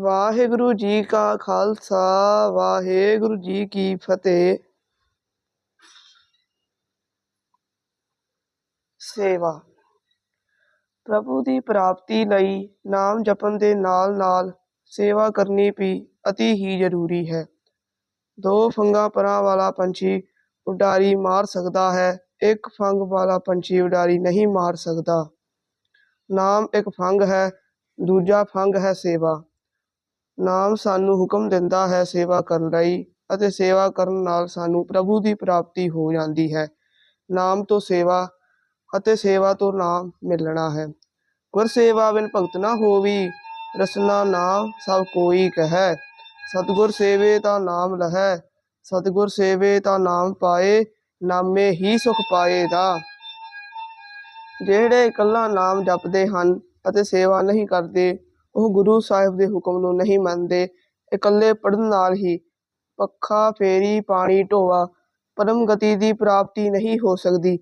ਵਾਹਿਗੁਰੂ ਜੀ ਕਾ ਖਾਲਸਾ, ਵਾਹਿਗੁਰੂ ਜੀ ਕੀ ਫਤਿਹ। ਸੇਵਾ। ਪ੍ਰਭੂ ਦੀ ਪ੍ਰਾਪਤੀ ਲਈ ਨਾਮ ਜਪਣ ਦੇ ਨਾਲ ਨਾਲ ਸੇਵਾ ਕਰਨੀ ਵੀ ਅਤੀ ਹੀ ਜ਼ਰੂਰੀ ਹੈ। ਦੋ ਫੰਗਾ ਪਰਾਂ ਵਾਲਾ ਪੰਛੀ ਉਡਾਰੀ ਮਾਰ ਸਕਦਾ ਹੈ, ਇੱਕ ਫੰਗ ਵਾਲਾ ਪੰਛੀ ਉਡਾਰੀ ਨਹੀਂ ਮਾਰ ਸਕਦਾ। ਨਾਮ ਇੱਕ ਫੰਗ ਹੈ, ਦੂਜਾ ਫੰਗ ਹੈ ਸੇਵਾ। ਨਾਮ ਸਾਨੂੰ ਹੁਕਮ ਦਿੰਦਾ ਹੈ ਸੇਵਾ ਕਰਨ ਲਈ ਅਤੇ ਸੇਵਾ ਕਰਨ ਨਾਲ ਸਾਨੂੰ ਪ੍ਰਭੂ ਦੀ ਪ੍ਰਾਪਤੀ ਹੋ ਜਾਂਦੀ ਹੈ। ਨਾਮ ਤੋਂ ਸੇਵਾ ਅਤੇ ਸੇਵਾ ਤੋਂ ਨਾਮ ਮਿਲਣਾ ਹੈ। ਗੁਰ ਸੇਵਾ ਬਿਨ ਭਗਤ ਨਾ ਹੋਵੀ, ਰਸਨਾ ਨਾਮ ਸਭ ਕੋਈ ਕਹੈ। ਸਤਿਗੁਰ ਸੇਵੇ ਤਾਂ ਨਾਮ ਲਹੈ, ਸਤਿਗੁਰ ਸੇਵੇ ਤਾਂ ਨਾਮ ਪਾਏ, ਨਾਮੇ ਹੀ ਸੁਖ ਪਾਏ ਦਾ। ਜਿਹੜੇ ਇਕੱਲਾ ਨਾਮ ਜਪਦੇ ਹਨ ਅਤੇ ਸੇਵਾ ਨਹੀਂ ਕਰਦੇ ਉਹ ਗੁਰੂ ਸਾਹਿਬ ਦੇ ਹੁਕਮ ਨੂੰ ਨਹੀਂ ਮੰਨਦੇ। ਇਕੱਲੇ ਪੜਨ ਨਾਲ ਹੀ ਪੱਖਾ ਫੇਰੀ ਪਾਣੀ ਢੋਆ, ਪਰਮ ਗਤੀ ਦੀ ਪ੍ਰਾਪਤੀ ਨਹੀਂ ਹੋ ਸਕਦੀ।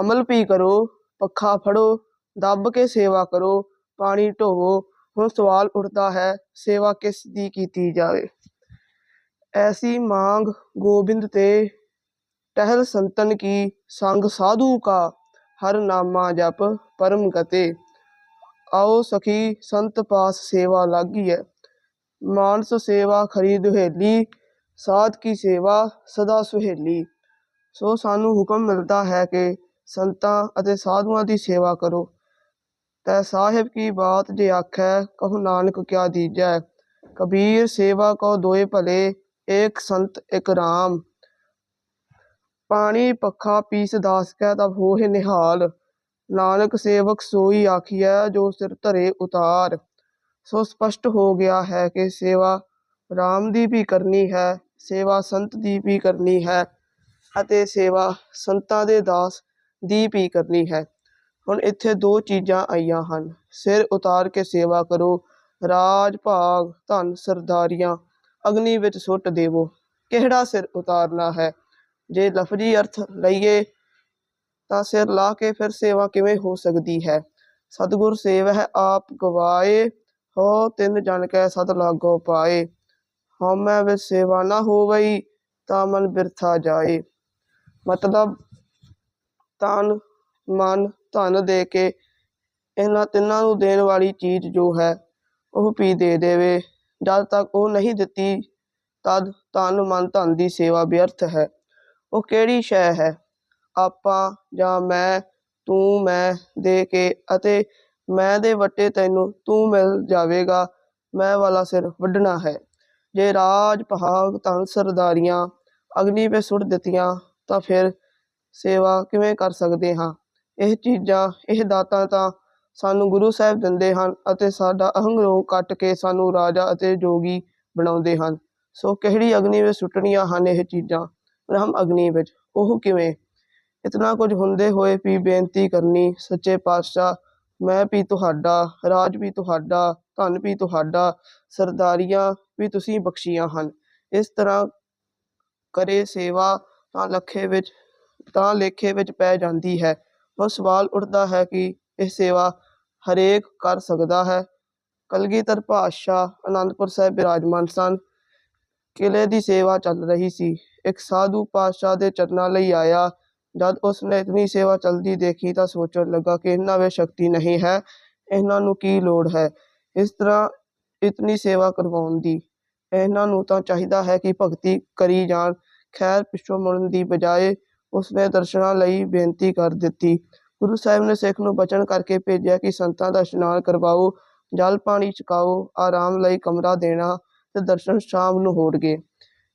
ਅਮਲ ਵੀ ਕਰੋ, ਪੱਖਾ ਫੜੋ, ਦੱਬ ਕੇ ਸੇਵਾ ਕਰੋ, ਪਾਣੀ ਢੋਵੋ। ਹੁਣ ਸਵਾਲ ਉੱਠਦਾ ਹੈ, ਸੇਵਾ ਕਿਸ ਦੀ ਕੀਤੀ ਜਾਵੇ? ਐਸੀ ਮੰਗ ਗੋਬਿੰਦ ਤੇ ਟਹਿਲ ਸੰਤਨ ਕੀ, ਸੰਗ ਸਾਧੂ ਕਾ, ਹਰ ਨਾਮਾ ਜਪ ਪਰਮ ਗਤੇ। ਆਓ ਸਖੀ, ਸੰਤ ਪਾਸ ਸੇਵਾ ਲਾਗੀ ਹੈ ਮਾਨਸ ਸੇਵਾ ਖਰੀ ਦੁਹੇਲੀ ਸਾਧ ਕੀ ਸੇਵਾ ਸਦਾ ਸੁਹੇਲੀ। ਸੋ ਸਾਨੂੰ ਹੁਕਮ ਮਿਲਦਾ ਹੈ ਕਿ ਸੰਤਾਂ ਅਤੇ ਸਾਧੂਆਂ ਦੀ ਸੇਵਾ ਕਰੋ। ਤੈ ਸਾਹਿਬ ਕੀ ਬਾਤ ਜੇ ਆਖੈ, ਕਹੂ ਨਾਨਕ ਕਿਆ ਦੀਜੈ। ਕਬੀਰ ਸੇਵਾ ਕੋ ਦੋਏ ਭਲੇ, ਏਕ ਸੰਤ ਇਕ ਰਾਮ। ਪਾਣੀ, ਪੱਖਾ ਪੀਸ ਦਾਸ ਕੈ, ਤਬ ਹੋਏ ਨਿਹਾਲ। ਨਾਨਕ ਸੇਵਕ ਸੋਈ ਆਖੀਐ, ਜੋ ਸਿਰ ਧਰੇ ਉਤਾਰ। ਸੋ ਸਪਸ਼ਟ ਹੋ ਗਿਆ ਹੈ ਕਿ ਸੇਵਾ ਰਾਮ ਦੀ ਵੀ ਕਰਨੀ ਹੈ, ਸੇਵਾ ਸੰਤ ਦੀ ਵੀ ਕਰਨੀ ਹੈ ਅਤੇ ਸੇਵਾ ਸੰਤਾਂ ਦੇ ਦਾਸ ਦੀ ਵੀ ਕਰਨੀ ਹੈ। ਹੁਣ ਇੱਥੇ ਦੋ ਚੀਜ਼ਾਂ ਆਈਆਂ ਹਨ। ਸਿਰ ਉਤਾਰ ਕੇ ਸੇਵਾ ਕਰੋ, ਰਾਜ ਭਾਗ, ਧਨ ਸਰਦਾਰੀਆਂ, ਅਗਨੀ ਵਿੱਚ ਸੁੱਟ ਦੇਵੋ। ਕਿਹੜਾ ਸਿਰ ਉਤਾਰਨਾ ਹੈ? ਜੇ ਲਫ਼ਜ਼ੀ ਅਰਥ ਲਈਏ ਤਾਂ ਸਿਰ ਲਾ ਕੇ ਫਿਰ ਸੇਵਾ ਕਿਵੇਂ ਹੋ ਸਕਦੀ ਹੈ? ਸਤਿਗੁਰ ਸੇਵਹਿ ਆਪ ਗਵਾਏ, ਹੋ ਤਿੰਨ ਜਨ ਕੈ ਸਤ ਲਾਗੋ ਪਾਏ। ਹਉਮੈ ਵਿੱਚ ਸੇਵਾ ਨਾ ਹੋਵਈ, ਤਾਂ ਮਨ ਬਿਰਥਾ ਜਾਏ। ਮਤਲਬ ਤਨ, ਮਨ, ਧਨ ਦੇ ਕੇ ਇਹਨਾਂ ਤਿੰਨਾਂ ਨੂੰ ਦੇਣ ਵਾਲੀ ਚੀਜ਼ ਜੋ ਹੈ, ਉਹ ਪੀ ਦੇ ਦੇਵੇ। ਜਦ ਤੱਕ ਉਹ ਨਹੀਂ ਦਿੱਤੀ, ਤਦ ਤਨ, ਮਨ, ਧਨ ਦੀ ਸੇਵਾ ਵਿਅਰਥ ਹੈ। ਉਹ ਕਿਹੜੀ ਸ਼ੈ ਹੈ? ਆਪਾਂ ਜਾਂ ਮੈਂ, ਤੂੰ, ਮੈਂ ਦੇ ਕੇ ਅਤੇ ਮੈਂ ਦੇ ਵੱਟੇ ਤੈਨੂੰ ਤੂੰ ਮਿਲ ਜਾਵੇਗਾ। ਮੈਂ ਵਾਲਾ ਸਿਰ ਵੱਢਣਾ ਹੈ। ਜੇ ਰਾਜ ਪਹਾਗ ਧਨ ਸਰਦਾਰੀਆਂ ਅਗਨੀ 'ਤੇ ਸੁੱਟ ਦਿੱਤੀਆਂ ਤਾਂ ਫਿਰ ਸੇਵਾ ਕਿਵੇਂ ਕਰ ਸਕਦੇ ਹਾਂ? ਇਹ ਚੀਜ਼ਾਂ, ਇਹ ਦਾਤਾਂ ਤਾਂ ਸਾਨੂੰ ਗੁਰੂ ਸਾਹਿਬ ਦਿੰਦੇ ਹਨ ਅਤੇ ਸਾਡਾ ਅਹੰਗ ਅਹੰਗਰੋਹ ਕੱਟ ਕੇ ਸਾਨੂੰ ਰਾਜਾ ਅਤੇ ਜੋਗੀ ਬਣਾਉਂਦੇ ਹਨ। ਸੋ ਕਿਹੜੀ ਅਗਨੀ ਵਿੱਚ ਸੁੱਟਣੀਆਂ ਹਨ ਇਹ ਚੀਜ਼ਾਂ? ਬ੍ਰਹਮ ਅਗਨੀ ਵਿੱਚ। ਉਹ ਕਿਵੇਂ ਇਤਨਾ ਕੁਝ ਹੁੰਦੇ ਹੋਏ ਵੀ ਬੇਨਤੀ ਕਰਨੀ, ਸੱਚੇ ਪਾਤਸ਼ਾਹ, ਮੈਂ ਵੀ ਤੁਹਾਡਾ, ਰਾਜ ਵੀ ਤੁਹਾਡਾ, ਧਨ ਵੀ ਤੁਹਾਡਾ, ਸਰਦਾਰੀਆਂ ਵੀ ਤੁਸੀਂ ਬਖਸ਼ੀਆਂ ਹਨ। ਇਸ ਤਰ੍ਹਾਂ ਕਰੇ ਸੇਵਾ ਤਾਂ ਲੱਖੇ ਵਿੱਚ, ਤਾਂ ਲੇਖੇ ਵਿੱਚ ਪੈ ਜਾਂਦੀ ਹੈ। ਹੁਣ ਸਵਾਲ ਉੱਠਦਾ ਹੈ ਕਿ ਇਹ ਸੇਵਾ ਹਰੇਕ ਕਰ ਸਕਦਾ ਹੈ। ਕਲਗੀਧਰ ਪਾਤਸ਼ਾਹ ਆਨੰਦਪੁਰ ਸਾਹਿਬ ਬਿਰਾਜਮਾਨ ਸਨ। ਕਿਲੇ ਦੀ ਸੇਵਾ ਚੱਲ ਰਹੀ ਸੀ। ਇੱਕ ਸਾਧੂ ਪਾਤਸ਼ਾਹ ਦੇ ਚਰਨਾਂ ਲਈ ਆਇਆ। ਜਦ ਉਸਨੇ ਇਤਨੀ ਸੇਵਾ ਚਲਦੀ ਦੇਖੀ ਤਾਂ ਸੋਚਣ ਲੱਗਾ ਕਿ ਇਹਨਾਂ ਵਿੱਚ ਸ਼ਕਤੀ ਨਹੀਂ ਹੈ, ਇਹਨਾਂ ਨੂੰ ਕੀ ਲੋੜ ਹੈ? ਇਸ ਤਰ੍ਹਾਂ ਇਤਨੀ ਸੇਵਾ ਕਰਵਾਉਣ ਦੀ। ਇਹਨਾਂ ਨੂੰ ਤਾਂ ਚਾਹੀਦਾ ਹੈ ਕਿ ਭਗਤੀ ਕਰੀ ਜਾਣ। ਖੈਰ, ਪਿੱਛੋਂ ਮੁੜਨ ਦੀ ਬਜਾਏ ਉਸਨੇ ਦਰਸ਼ਨਾਂ ਲਈ ਬੇਨਤੀ ਕਰ ਦਿੱਤੀ। ਗੁਰੂ ਸਾਹਿਬ ਨੇ ਸਿੱਖ ਨੂੰ ਬਚਨ ਕਰਕੇ ਭੇਜਿਆ ਕਿ ਸੰਤਾਂ ਦਾ ਇਸ਼ਨਾਨ ਕਰਵਾਓ, ਜਲ ਪਾਣੀ ਛਕਾਓ, ਆਰਾਮ ਲਈ ਕਮਰਾ ਦੇਣਾ ਤੇ ਦਰਸ਼ਨ ਸ਼ਾਮ ਨੂੰ ਹੋਣਗੇ।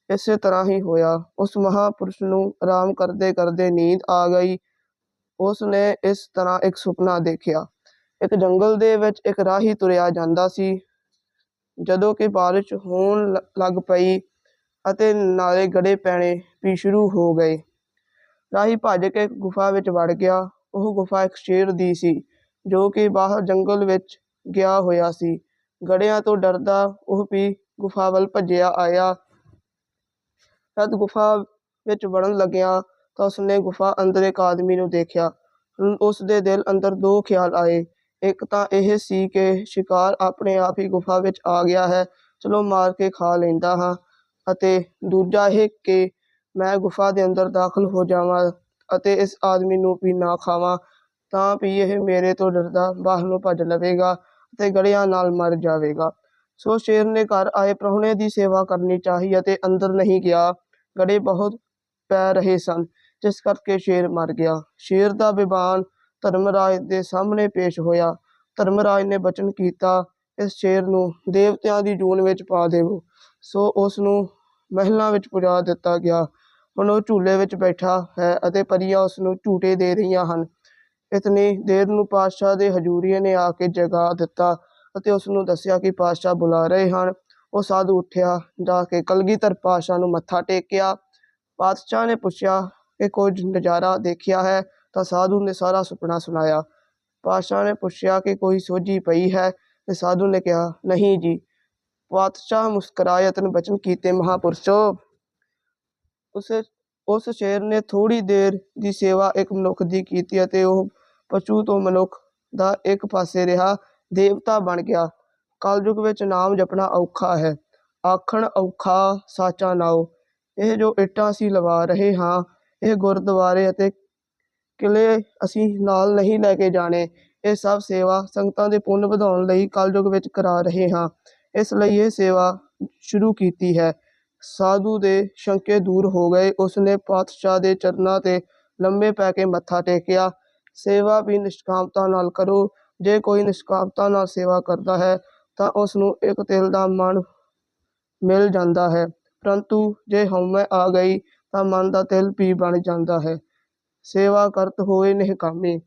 ਇਸੇ ਤਰ੍ਹਾਂ ਹੀ ਹੋਇਆ। ਉਸ ਮਹਾਂਪੁਰਸ਼ ਨੂੰ ਆਰਾਮ ਕਰਦੇ ਕਰਦੇ ਨੀਂਦ ਆ ਗਈ। ਉਸ ਨੇ ਇਸ ਤਰ੍ਹਾਂ ਇੱਕ ਸੁਪਨਾ ਦੇਖਿਆ। ਇੱਕ ਜੰਗਲ ਦੇ ਵਿੱਚ ਇੱਕ ਰਾਹੀ ਤੁਰਿਆ ਜਾਂਦਾ ਸੀ। ਜਦੋਂ ਕਿ ਬਾਰਿਸ਼ ਹੋਣ ਲੱਗ ਪਈ ਅਤੇ ਨਾਲੇ ਗੜੇ ਪੈਣੇ ਵੀ ਸ਼ੁਰੂ ਹੋ ਗਏ। ਰਾਹੀ ਭੱਜ ਕੇ ਗੁਫਾ ਵਿੱਚ ਵੜ ਗਿਆ। ਉਹ ਗੁਫਾ ਇੱਕ ਸ਼ੇਰ ਦੀ ਸੀ, ਜੋ ਕਿ ਬਾਹਰ ਜੰਗਲ ਵਿੱਚ ਗਿਆ ਹੋਇਆ ਸੀ। ਗੜਿਆਂ ਤੋਂ ਡਰਦਾ ਉਹ ਵੀ ਗੁਫਾ ਵੱਲ ਭੱਜਿਆ ਆਇਆ। ਜਦ ਗੁਫਾ ਵਿੱਚ ਵੜਨ ਲੱਗਿਆ ਤਾਂ ਉਸਨੇ ਗੁਫਾ ਅੰਦਰ ਇੱਕ ਆਦਮੀ ਨੂੰ ਦੇਖਿਆ। ਹੁਣ ਉਸ ਦੇ ਦਿਲ ਅੰਦਰ ਦੋ ਖਿਆਲ ਆਏ। ਇੱਕ ਤਾਂ ਇਹ ਸੀ ਕਿ ਸ਼ਿਕਾਰ ਆਪਣੇ ਆਪ ਹੀ ਗੁਫਾ ਵਿੱਚ ਆ ਗਿਆ ਹੈ, ਚਲੋ ਮਾਰ ਕੇ ਖਾ ਲੈਂਦਾ ਹਾਂ। ਅਤੇ ਦੂਜਾ ਇਹ ਕਿ ਮੈਂ ਗੁਫਾ ਦੇ ਅੰਦਰ ਦਾਖਲ ਹੋ ਜਾਵਾਂ ਅਤੇ ਇਸ ਆਦਮੀ ਨੂੰ ਵੀ ਨਾ ਖਾਵਾਂ, ਤਾਂ ਵੀ ਇਹ ਮੇਰੇ ਤੋਂ ਡਰਦਾ ਬਾਹਰ ਨੂੰ ਭੱਜ ਲਵੇਗਾ ਅਤੇ ਗੜਿਆਂ ਨਾਲ ਮਰ ਜਾਵੇਗਾ। ਸੋ ਸ਼ੇਰ ਨੇ ਘਰ ਆਏ, ਪ੍ਰਾਹੁਣੇ ਦੀ ਸੇਵਾ ਕਰਨੀ ਚਾਹੀ ਅਤੇ ਅੰਦਰ ਨਹੀਂ ਗਿਆ। ਗੜੇ ਬਹੁਤ ਪੈ ਰਹੇ ਸਨ, ਜਿਸ ਕਰਕੇ ਸ਼ੇਰ ਮਰ ਗਿਆ। ਸ਼ੇਰ ਦਾ ਵਿਵਾਨ ਧਰਮਰਾਜ ਦੇ ਸਾਹਮਣੇ ਪੇਸ਼ ਹੋਇਆ। ਧਰਮਰਾਜ ਨੇ ਬਚਨ ਕੀਤਾ, ਇਸ ਸ਼ੇਰ ਨੂੰ ਦੇਵਤਿਆਂ ਦੀ ਜੂਨ ਵਿੱਚ ਪਾ ਦੇਵੋ। ਸੋ ਉਸ ਨੂੰ ਮਹਿਲਾਂ ਵਿੱਚ ਪੁਜਾ ਦਿੱਤਾ ਗਿਆ। ਹੁਣ ਉਹ ਝੂਲੇ ਵਿੱਚ ਬੈਠਾ ਹੈ ਅਤੇ ਪਰੀਆਂ ਉਸ ਨੂੰ ਝੂਟੇ ਦੇ ਰਹੀਆਂ ਹਨ। ਇਤਨੀ ਦੇਰ ਨੂੰ ਪਾਤਸ਼ਾਹ ਦੇ ਹਜੂਰੀਏ ਨੇ ਆ ਕੇ ਜਗਾ ਦਿੱਤਾ ਅਤੇ ਉਸ ਨੂੰ ਦੱਸਿਆ ਕਿ ਪਾਤਸ਼ਾਹ ਬੁਲਾ ਰਹੇ ਹਨ। ਉਹ ਸਾਧੂ ਉੱਠਿਆ, ਜਾ ਕੇ ਕਲਗੀਧਰ ਪਾਤਸ਼ਾਹ ਨੂੰ ਮੱਥਾ ਟੇਕਿਆ। ਪਾਤਸ਼ਾਹ ਨੇ ਪੁੱਛਿਆ ਕਿ ਕੁਝ ਨਜ਼ਾਰਾ ਦੇਖਿਆ ਹੈ? ਤਾਂ ਸਾਧੂ ਨੇ ਸਾਰਾ ਸੁਪਨਾ ਸੁਣਾਇਆ। ਪਾਤਸ਼ਾਹ ਨੇ ਪੁੱਛਿਆ ਕਿ ਕੋਈ ਸੋਝੀ ਪਈ ਹੈ? ਤੇ ਸਾਧੂ ਨੇ ਕਿਹਾ, ਨਹੀਂ ਜੀ। ਪਾਤਸ਼ਾਹ ਮੁਸਕਰਾਏ ਅਤੇ ਬਚਨ ਕੀਤੇ ਮਹਾਪੁਰਸ਼ੋ। ਉਸ ਉਸ ਸ਼ੇਰ ਨੇ ਥੋੜੀ ਦੇਰ ਦੀ ਸੇਵਾ ਇੱਕ ਮਨੁੱਖ ਦੀ ਕੀਤੀ ਅਤੇ ਉਹ ਪਸ਼ੂ ਤੋਂ ਮਨੁੱਖ ਦਾ ਇੱਕ ਪਾਸੇ ਰਿਹਾ। ਦੇਵਤਾ ਬਣ ਗਿਆ। ਕਲਯੁਗ ਵਿੱਚ ਨਾਮ ਜਪਣਾ ਔਖਾ ਹੈ। ਆਖਣ ਔਖਾ, ਸਾਚਾ ਨਾਉ, ਇਹ ਜੋ ਇੱਟਾਂ ਅਸੀਂ ਲਵਾ ਰਹੇ ਹਾਂ, ਇਹ ਗੁਰਦੁਆਰੇ ਅਤੇ ਕਿਲੇ ਅਸੀਂ ਨਾਲ ਨਹੀਂ ਲੈ ਕੇ ਜਾਣੇ। ਇਹ ਸਭ ਸੇਵਾ ਸੰਗਤਾਂ ਦੇ ਪੁੰਨ ਵਧਾਉਣ ਲਈ ਕਲਯੁਗ ਵਿੱਚ ਕਰਾ ਰਹੇ ਹਾਂ। ਇਸ ਲਈ ਇਹ ਸੇਵਾ ਸ਼ੁਰੂ ਕੀਤੀ ਹੈ। ਸਾਧੂ ਦੇ ਸ਼ੰਕੇ ਦੂਰ ਹੋ ਗਏ। ਉਸਨੇ ਪਾਤਸ਼ਾਹ ਦੇ ਚਰਨਾਂ ਤੇ ਲੰਮੇ ਪੈ ਕੇ ਮੱਥਾ ਟੇਕਿਆ। ਸੇਵਾ ਵੀ ਨਿਸ਼ਕਾਮਤਾ ਨਾਲ ਕਰੋ। ਜੇ ਕੋਈ ਨਿਸ਼ਕਾਮਤਾ ਨਾਲ ਸੇਵਾ ਕਰਦਾ ਹੈ ਤਾਂ ਉਸ ਨੂੰ ਇੱਕ ਤਿਲ ਦਾ ਮਨ ਮਿਲ ਜਾਂਦਾ ਹੈ। ਪਰੰਤੂ ਜੇ ਹਉਮੈ ਆ ਗਈ ਤਾਂ ਮਨ ਦਾ ਤਿਲ ਵੀ ਬਣ ਜਾਂਦਾ ਹੈ। ਸੇਵਾ ਕਰਤ ਹੋਏ ਨਿਹਕਾਮੀ।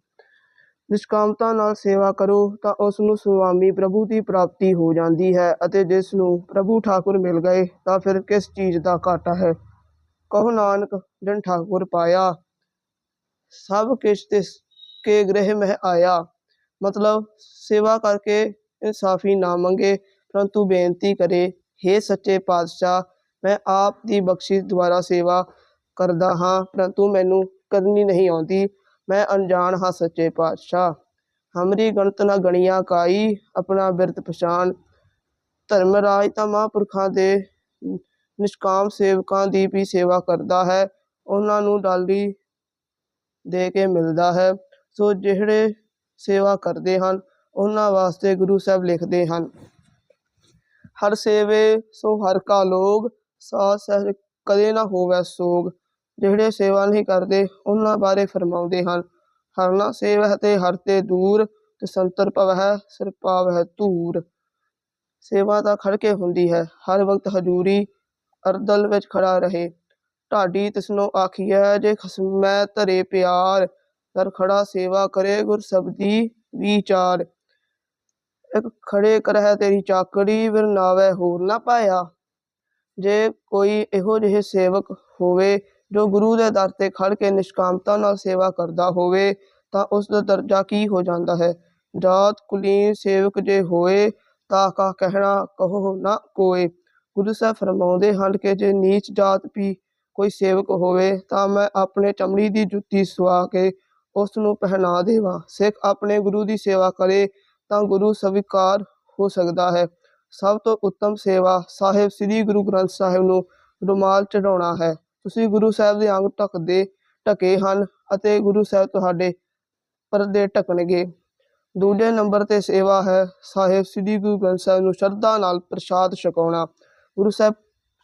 ਨਿਸ਼ਕਾਮਤਾ ਨਾਲ ਸੇਵਾ ਕਰੋ ਤਾਂ ਉਸ ਨੂੰ ਸੁਆਮੀ ਪ੍ਰਭੂ ਦੀ ਪ੍ਰਾਪਤੀ ਹੋ ਜਾਂਦੀ ਹੈ ਅਤੇ ਜਿਸ ਨੂੰ ਪ੍ਰਭੂ ਠਾਕੁਰ ਮਿਲ ਗਏ ਤਾਂ ਫਿਰ ਕਿਸ ਚੀਜ਼ ਦਾ ਘਾਟਾ ਹੈ? ਕਹੋ ਨਾਨਕ, ਜਨ ਠਾਕੁਰ ਪਾਇਆ। ਸਭ ਕਿਛ ਤਿਸ ਕੇ ਗ੍ਰਹਿ ਮਹਿ ਆਇਆ। ਮਤਲਬ ਸੇਵਾ ਕਰਕੇ ਇਨਸਾਫੀ ਨਾ ਮੰਗੇ, ਪਰੰਤੂ ਬੇਨਤੀ ਕਰੇ हे ਸੱਚੇ ਪਾਤਸ਼ਾਹ, ਮੈਂ ਆਪ ਦੀ ਬਖਸ਼ਿਸ਼ ਦੁਆਰਾ ਸੇਵਾ ਕਰਦਾ ਹਾਂ, ਪਰੰਤੂ ਮੈਨੂੰ ਕਰਨੀ ਨਹੀਂ ਆਉਂਦੀ, ਮੈਂ ਅਣਜਾਣ ਹਾਂ ਸੱਚੇ ਪਾਤਸ਼ਾਹ। ਹਮਰੀ ਗਣਤ ਨਾ ਗਣੀਆਂ ਕਾਈ, ਆਪਣਾ ਬਿਰਤ ਪਛਾਨ ਧਰਮਰਾਜ ਤਾਂ ਮਹਾਂਪੁਰਖਾਂ ਦੇ ਨਿਸ਼ਕਾਮ ਸੇਵਕਾਂ ਦੀ ਵੀ ਸੇਵਾ ਕਰਦਾ ਹੈ, ਉਹਨਾਂ ਨੂੰ ਡਾਲੀ ਦੇ ਕੇ ਮਿਲਦਾ ਹੈ। ਸੋ ਜਿਹੜੇ ਸੇਵਾ ਕਰਦੇ ਹਨ ਉਹਨਾਂ ਵਾਸਤੇ ਗੁਰੂ ਸਾਹਿਬ ਲਿਖਦੇ ਹਨ। ਹਰ ਸੇਵੇ ਸੋ ਹਰ ਕਾ ਲੋਗ ਸਾਧ ਸਹਿਜ ਕਦੇ ਨਾ ਹੋਵੇ ਸੋਗ। ਜਿਹੜੇ ਸੇਵਾ ਨਹੀਂ ਕਰਦੇ, ਉਹਨਾਂ ਬਾਰੇ ਫਰਮਾਉਂਦੇ ਹਨ। ਹਰ ਸੇਵਹਿ ਤੇ ਹਰ ਤੇ ਦੂਰ, ਤੇ ਸੰਤਰ ਭਵਹਿ, ਸਿਰ ਪਾਵਹਿ ਧੂਰ। ਸੇਵਾ ਤਾਂ ਖੜ ਕੇ ਹੁੰਦੀ ਹੈ। ਹਰ ਵਕਤ ਹਜੂਰੀ ਅਰਦਲ ਵਿੱਚ ਖੜਾ ਰਹੇ। ਢਾਡੀ ਤਿਸਨੋ ਆਖੀਐ, ਜੇ ਖਸਮੈ ਧਰੇ ਪਿਆਰ ਦਰ ਖੜਾ ਸੇਵਾ ਕਰੇ ਗੁਰ ਸਬਦੀ ਵਿਚਾਰ। ਇੱਕ ਖੜੇ ਕਰਹਿ ਤੇਰੀ ਚਾਕੜੀ ਵਿਰ ਨਾਵੇ ਹੋਰ ਨਾ ਪਾਇਆ। ਜੇ ਕੋਈ ਇਹੋ ਜਿਹੇ ਸੇਵਕ ਹੋਵੇ, ਜੋ ਗੁਰੂ ਦੇ ਦਰ ਤੇ ਖੜ ਕੇ ਨਿਸ਼ਕਾਮਤਾ ਨਾਲ ਸੇਵਾ ਕਰਦਾ ਹੋਵੇ, ਤਾਂ ਉਸ ਦਾ ਦਰਜਾ ਕੀ ਹੋ ਜਾਂਦਾ ਹੈ? ਜਾਤ ਕੁਲੀਨ ਸੇਵਕ ਜੇ ਹੋਏ, ਤਾਂ ਕਾ ਕਹਿਣਾ ਕਹੋ ਨਾ ਕੋਏ। ਗੁਰੂ ਸਾਹਿਬ ਫਰਮਾਉਂਦੇ ਹਨ ਕਿ ਜੇ ਨੀਚ ਜਾਤ ਵੀ ਕੋਈ ਸੇਵਕ ਹੋਵੇ, ਤਾਂ ਮੈਂ ਆਪਣੇ ਚਮੜੀ ਦੀ ਜੁੱਤੀ ਸਵਾ ਕੇ ਉਸ ਨੂੰ ਪਹਿਨਾ ਦੇਵਾਂ। ਸਿੱਖ ਆਪਣੇ ਗੁਰੂ ਦੀ ਸੇਵਾ ਕਰੇ ਤਾਂ ਗੁਰੂ ਸਵੀਕਾਰ ਹੋ ਸਕਦਾ ਹੈ। ਸਭ ਤੋਂ ਉੱਤਮ ਸੇਵਾ ਸਾਹਿਬ ਸ੍ਰੀ ਗੁਰੂ ਗ੍ਰੰਥ ਸਾਹਿਬ ਨੂੰ ਰੁਮਾਲ ਚੜਾਉਣਾ ਹੈ। ਤੁਸੀਂ ਗੁਰੂ ਸਾਹਿਬ ਦੇ ਅੰਗ ਢੱਕਦੇ ਢਕੇ ਹਨ ਅਤੇ ਗੁਰੂ ਸਾਹਿਬ ਤੁਹਾਡੇ ਪਰਦੇ ਢਕਣਗੇ। ਦੂਜੇ ਨੰਬਰ ਤੇ ਸੇਵਾ ਹੈ ਸਾਹਿਬ ਸ੍ਰੀ ਗੁਰੂ ਗ੍ਰੰਥ ਸਾਹਿਬ ਨੂੰ ਸ਼ਰਧਾ ਨਾਲ ਪ੍ਰਸ਼ਾਦ ਛਕਾਉਣਾ। ਗੁਰੂ ਸਾਹਿਬ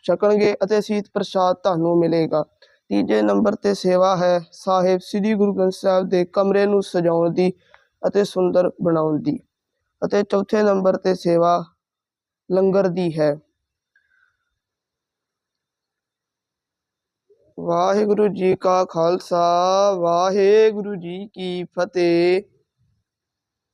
ਛਕਣਗੇ ਅਤੇ ਅਸੀਤ ਪ੍ਰਸ਼ਾਦ ਤੁਹਾਨੂੰ ਮਿਲੇਗਾ। ਤੀਜੇ ਨੰਬਰ ਤੇ ਸੇਵਾ ਹੈ ਸਾਹਿਬ ਸ੍ਰੀ ਗੁਰੂ ਗ੍ਰੰਥ ਸਾਹਿਬ ਦੇ ਕਮਰੇ ਨੂੰ ਸਜਾਉਣ ਦੀ ਅਤੇ ਸੁੰਦਰ ਬਣਾਉਣ ਦੀ। ਅਤੇ ਚੌਥੇ ਨੰਬਰ ਤੇ ਸੇਵਾ ਲੰਗਰ ਦੀ ਹੈ। ਵਾਹਿਗੁਰੂ ਜੀ ਕਾ ਖਾਲਸਾ, ਵਾਹਿਗੁਰੂ ਜੀ ਕੀ ਫਤਿਹ।